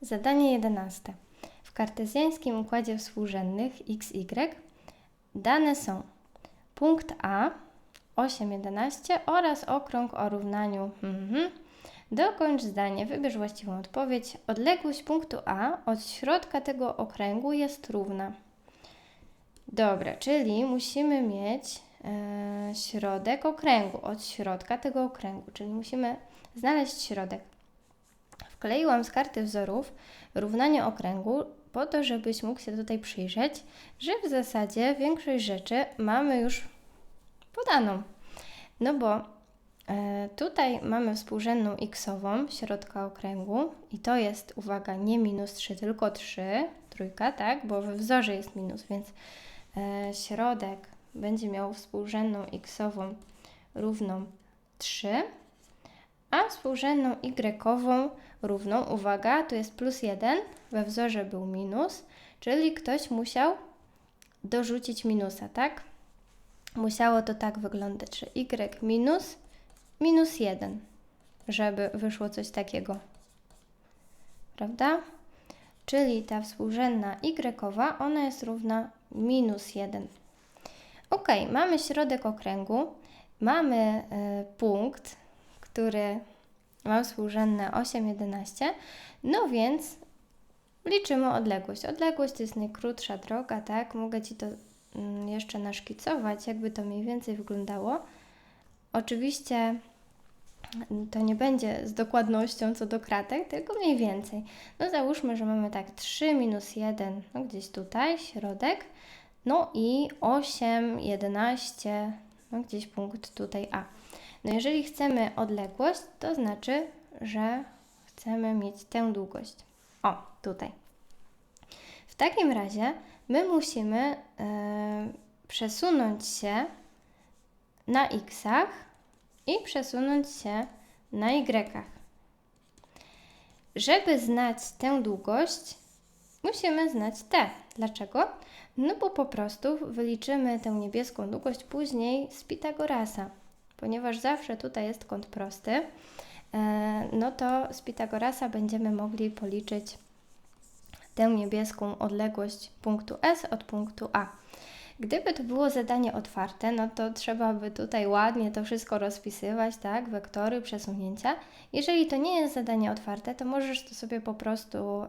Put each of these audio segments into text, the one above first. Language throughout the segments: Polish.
Zadanie 11. W kartezjańskim układzie współrzędnych x, y dane są punkt A 8, 11 oraz okrąg o równaniu mhm. Dokończ zdanie, wybierz właściwą odpowiedź. Odległość punktu A od środka tego okręgu jest równa. Dobra, czyli musimy mieć e, środek okręgu, od środka tego okręgu, czyli musimy znaleźć środek. Wkleiłam z karty wzorów równanie okręgu po to, żebyś mógł się tutaj przyjrzeć, że w zasadzie większość rzeczy mamy już podaną. No bo e, tutaj mamy współrzędną x-ową środka okręgu i to jest, uwaga, nie minus 3, tylko 3, trójka, tak, bo we wzorze jest minus, więc e, środek będzie miał współrzędną x-ową równą 3, a współrzędną y-ową równą, uwaga, tu jest plus 1, we wzorze był minus, czyli ktoś musiał dorzucić minusa, tak? Musiało to tak wyglądać, że y minus minus 1, żeby wyszło coś takiego. Prawda? Czyli ta współrzędna y, ona jest równa minus 1. Ok, mamy środek okręgu, mamy y, punkt, który ma współrzędne 8, 11, no więc liczymy odległość. Odległość to jest najkrótsza droga, tak? Mogę Ci to mm, jeszcze naszkicować, jakby to mniej więcej wyglądało. Oczywiście to nie będzie z dokładnością co do kratek, tylko mniej więcej. No załóżmy, że mamy tak 3 minus 1, no gdzieś tutaj, środek, no i 8, 11, no gdzieś punkt tutaj A. No jeżeli chcemy odległość, to znaczy, że chcemy mieć tę długość. O, tutaj. W takim razie my musimy y, przesunąć się na x'ach i przesunąć się na y'ach. Żeby znać tę długość, musimy znać t. Dlaczego? No bo po prostu wyliczymy tę niebieską długość później z Pitagorasa ponieważ zawsze tutaj jest kąt prosty, e, no to z Pitagorasa będziemy mogli policzyć tę niebieską odległość punktu S od punktu A. Gdyby to było zadanie otwarte, no to trzeba by tutaj ładnie to wszystko rozpisywać, tak, wektory, przesunięcia. Jeżeli to nie jest zadanie otwarte, to możesz to sobie po prostu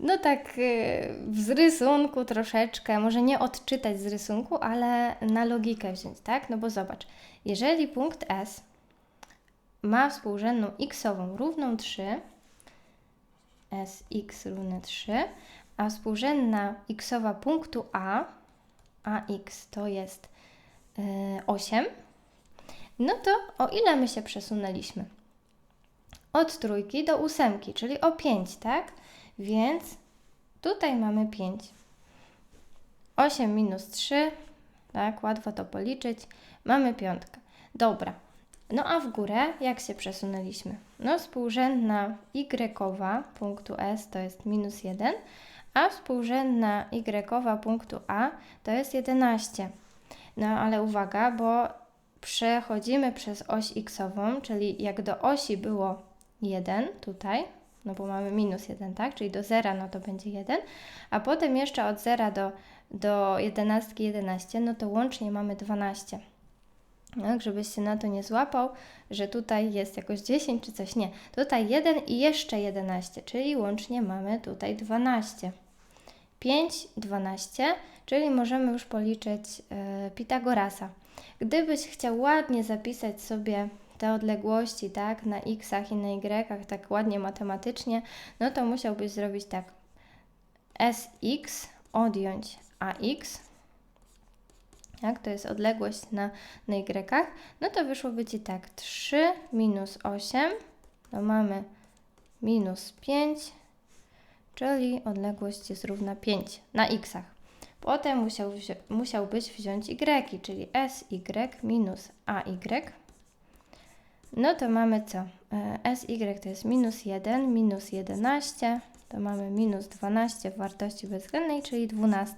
no tak y, z rysunku troszeczkę, może nie odczytać z rysunku, ale na logikę wziąć, tak? No bo zobacz, jeżeli punkt S ma współrzędną x-ową równą 3, Sx równe 3, a współrzędna x-owa punktu A, ax to jest 8, y, no to o ile my się przesunęliśmy? Od trójki do ósemki, czyli o 5, tak? Więc tutaj mamy 5. 8 minus 3, tak, łatwo to policzyć. Mamy piątkę. Dobra. No a w górę jak się przesunęliśmy? No współrzędna y punktu S to jest minus 1, a współrzędna y punktu A to jest 11. No ale uwaga, bo przechodzimy przez oś x-ową, czyli jak do osi było 1 tutaj, no bo mamy minus 1, tak? Czyli do 0 no to będzie 1, a potem jeszcze od 0 do, do 11 11, no to łącznie mamy 12. Tak, żebyś się na to nie złapał, że tutaj jest jakoś 10 czy coś. Nie. Tutaj 1 i jeszcze 11, czyli łącznie mamy tutaj 12. 5, 12, czyli możemy już policzyć yy, Pitagorasa. Gdybyś chciał ładnie zapisać sobie te odległości, tak, na x'ach i na y'ach, tak ładnie matematycznie, no to musiałbyś zrobić tak. Sx odjąć ax, jak to jest odległość na, na y'ach, no to wyszłoby Ci tak 3 minus 8, to mamy minus 5, czyli odległość jest równa 5 na x'ach. Potem musiał, musiałbyś wziąć y, czyli sy minus ay, no to mamy co? E, SY to jest minus 1, minus 11, to mamy minus 12 w wartości bezwzględnej, czyli 12.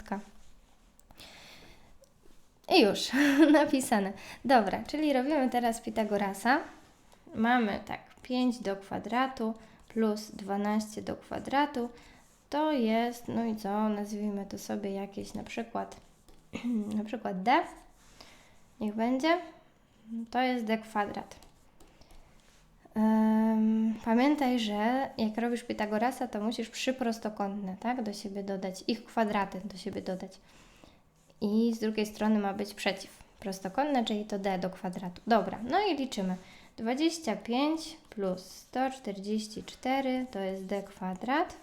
I już, napisane. Dobra, czyli robimy teraz Pitagorasa. Mamy tak, 5 do kwadratu plus 12 do kwadratu to jest, no i co, nazwijmy to sobie jakieś na przykład, na przykład d, niech będzie, to jest d kwadrat. Pamiętaj, że jak robisz Pitagorasa, to musisz przyprostokątne, tak, do siebie dodać, ich kwadraty do siebie dodać. I z drugiej strony ma być przeciw prostokątne, czyli to d do kwadratu. Dobra, no i liczymy. 25 plus 144 to jest d kwadrat.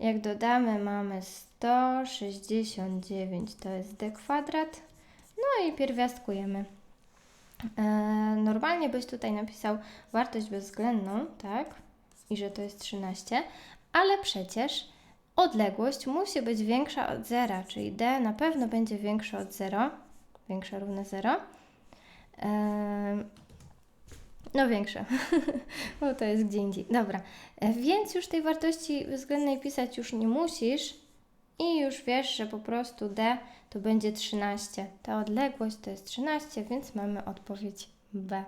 Jak dodamy, mamy 169 to jest d kwadrat. No i pierwiastkujemy. E, normalnie byś tutaj napisał wartość bezwzględną, tak? I że to jest 13, ale przecież odległość musi być większa od zera, czyli d na pewno będzie większe od 0, większe równe 0. Em, no większe, bo to jest gdzie indziej. Dobra, e, więc już tej wartości względnej pisać już nie musisz i już wiesz, że po prostu d to będzie 13. Ta odległość to jest 13, więc mamy odpowiedź B.